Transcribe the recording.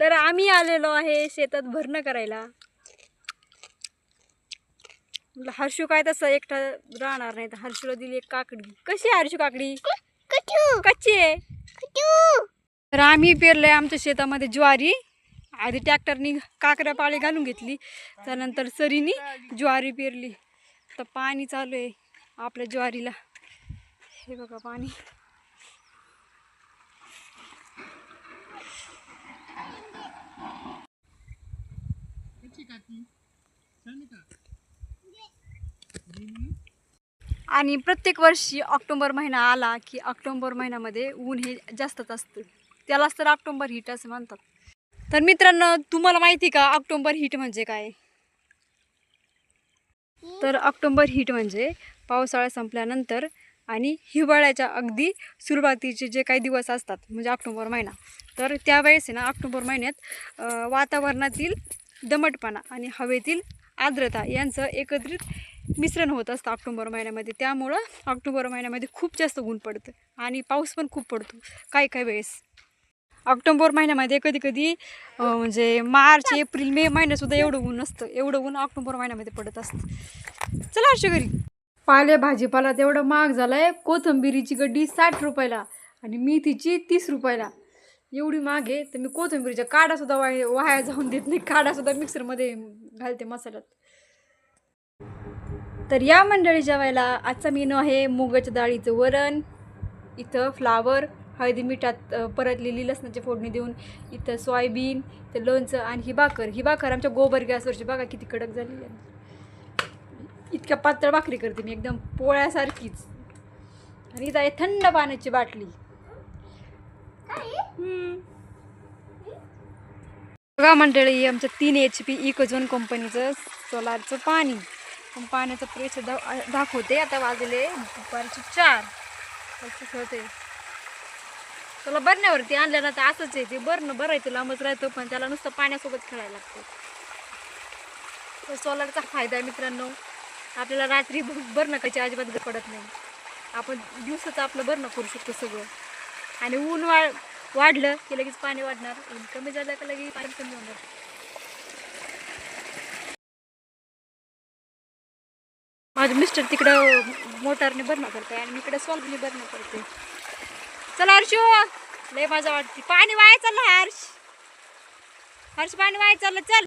तर आम्ही आलेलो आहे शेतात भरणं करायला. हर्षू काय तसं एकटा राहणार नाही तर हर्षूला दिली एक काकडी. कशी आहे हर्षू काकडी? कच्ची. आहे. तर आम्ही पेरलंय आमच्या शेतामध्ये ज्वारी. आधी ट्रॅक्टरनी काकऱ्या पाळी घालून घेतली. त्यानंतर सरीनी ज्वारी पेरली. तर पाणी चालू आहे आपल्या ज्वारीला. हे बघा पाणी. आणि प्रत्येक वर्षी ऑक्टोबर महिना आला की ऑक्टोबर महिन्यामध्ये ऊन हे जास्तच असतं. त्यालाच तर ऑक्टोबर हीट असं म्हणतात. तर मित्रांनो तुम्हाला माहिती का ऑक्टोबर हीट म्हणजे काय? तर ऑक्टोबर हीट म्हणजे पावसाळा संपल्यानंतर आणि हिवाळ्याच्या अगदी सुरुवातीचे जे काही दिवस असतात म्हणजे ऑक्टोबर महिना. तर त्यावेळेस आहे ना ऑक्टोबर महिन्यात वातावरणातील दमटपणा आणि हवेतील आर्द्रता यांचं एकत्रित मिश्रण होत असतं ऑक्टोबर महिन्यामध्ये. त्यामुळं ऑक्टोबर महिन्यामध्ये खूप जास्त ऊन पडतं आणि पाऊस पण खूप पडतो काही काही वेळेस. ऑक्टोबर महिन्यामध्ये कधी कधी म्हणजे मार्च एप्रिल मे महिन्यातसुद्धा एवढं ऊन नसतं एवढं ऊन ऑक्टोबर महिन्यामध्ये पडत असतं. चला अशा घरी. पाले भाजीपाला तेवढं महाग झालाय. कोथिंबिरीची गड्डी साठ रुपयाला आणि मेथीची तीस रुपयाला. एवढी मागे तर मी कोथिंबीरीच्या काढासुद्धा वाय वाया जाऊन देत नाही. काढासुद्धा मिक्सरमध्ये घालते मसाल्यात. तर या मंडळी जेवायला आजचा मेनू आहे मुगाच्या डाळीचं वरण. इथं फ्लावर हळदी मिठात परतलेली लसणाची फोडणी देऊन इथं सोयाबीन इथं लोणचं आणि ही भाकर. ही भाकर आमच्या गोबर गॅसवरची बघा किती कडक झाली आहे. इतक्या पातळ भाकरी करते मी. एकदम पोळ्यासारखीच. आणि इथं आहे थंड पाण्याची बाटली. बघा मंडळी आमच्या तीन एच पी इकोझोन कंपनीचं सोलारचं पाणी. पण पाण्याचं प्रेशर दा दाखवते. आता वाजले दुपारचे चार. होते तुला बरण्यावरती आणलं ना तर असंच आहे. ते बरणं भरायचं लांबच राहतं पण त्याला नुसतं पाण्यासोबत खेळायला लागतं. तर सोलारचा फायदा आहे मित्रांनो. आपल्याला रात्री बरणं कशी अजिबात पडत नाही. आपण दिवसाचं आपलं बरणं करू शकतो सगळं. आणि ऊन वाळ वाढलं की लगेच पाणी वाढणार. ऊन कमी झालं का लगेच पाणी कमी होणार. माझे मिस्टर तिकडं मोटारने भरणं करते आणि मी इकडे सॉल्वने भरणं करते चला हर्ष. लय माझा वाटते. पाणी वाया चाललं हर्ष. हर्ष पाणी वाया चाललं. चल.